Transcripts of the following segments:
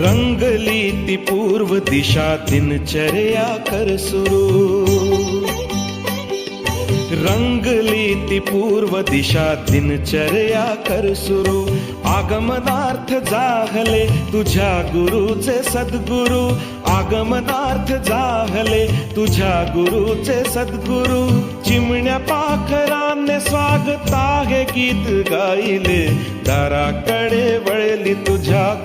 रंगली ती पूर्व दिशा दिनचर्या कर सुरू. रंगली ती पूर्व दिशा दिनचर्या कर सुरू. आगमनार्थ जाहले तुझ्या गुरुचे सद्गुरु. आगमनार्थ जाहले तुझ्या गुरुचे सद्गुरु. चिमण्या पाखराने स्वागत आहे गीत गायले. दाराकडे वळली तुझ्या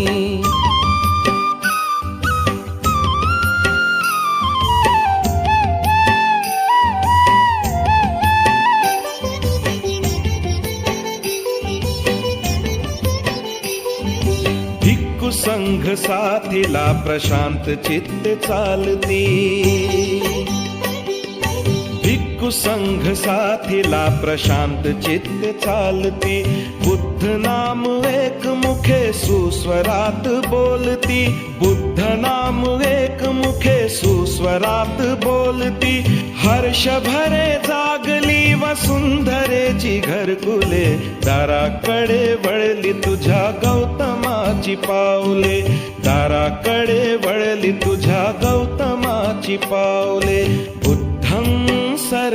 संघ साथीला प्रशांत चित्त चालती. कुसंघ साथीला प्रशांत चित्त चालती। बुद्ध नाम एक मुखे सुस्वरात बोलती। बुद्ध नाम एक मुखे सुस्वरात बोलती। हर्ष भरे जागली वसुंधरेची घरकुले दाराकडे वळली तुझ्या गौतमाची पावले। दाराकडे वळली तुझ्या गौतमाची पावले।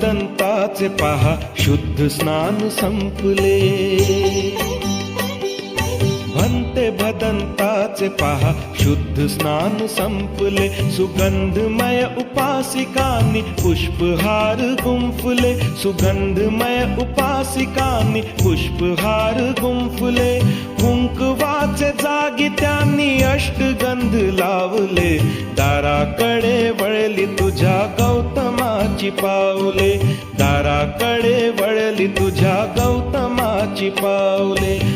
दंताचे पहा शुद्ध स्नान संपले. भदंताचे पहा. शुद्ध स्नान संपले सुगंधमय उपासिकांनी पुष्पहार गुंफले. सुगंधमय उपासिकांनी पुष्पहार गुंफले. कुंकवाचे जागी त्यांनी अष्टगंध लावले. दाराकडे वळली तुझ्या गौतमाची पावले. दाराकडे वळली तुझ्या गौतमाची पावले.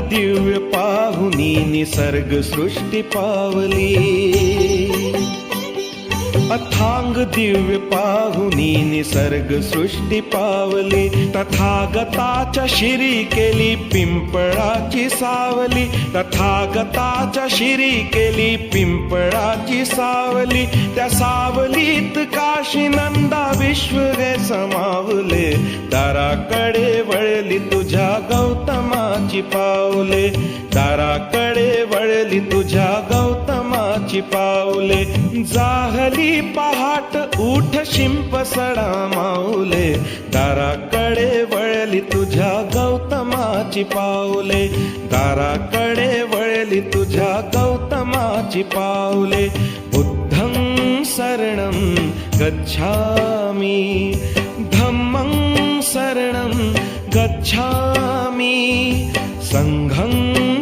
दिव्य पाहुनी निसर्ग सृष्टी पावली. अथांग दिव्य पाहुनी निसर्ग सृष्टी पावली तथागताच्या शिरी केली पिंपळाची सावली तथागताच्या शिरी केली पिंपळाची सावली त्या सावलीत काशी नंदा विश्व गे समावले दाराकडे वळली तुझ्या गौतमाची पावले दाराकडे वळली तुझ्या गौतम गौतमाची पाऊले जाहली पहाट उठ शिंप सडा माऊले. दाराकडे वळली तुझ्या गौतमाची पाऊले. दाराकडे वळली तुझ्या गौतमाची पाऊले. बुद्धं शरणं गच्छामि. धम्मं शरणं गच्छामि. संघं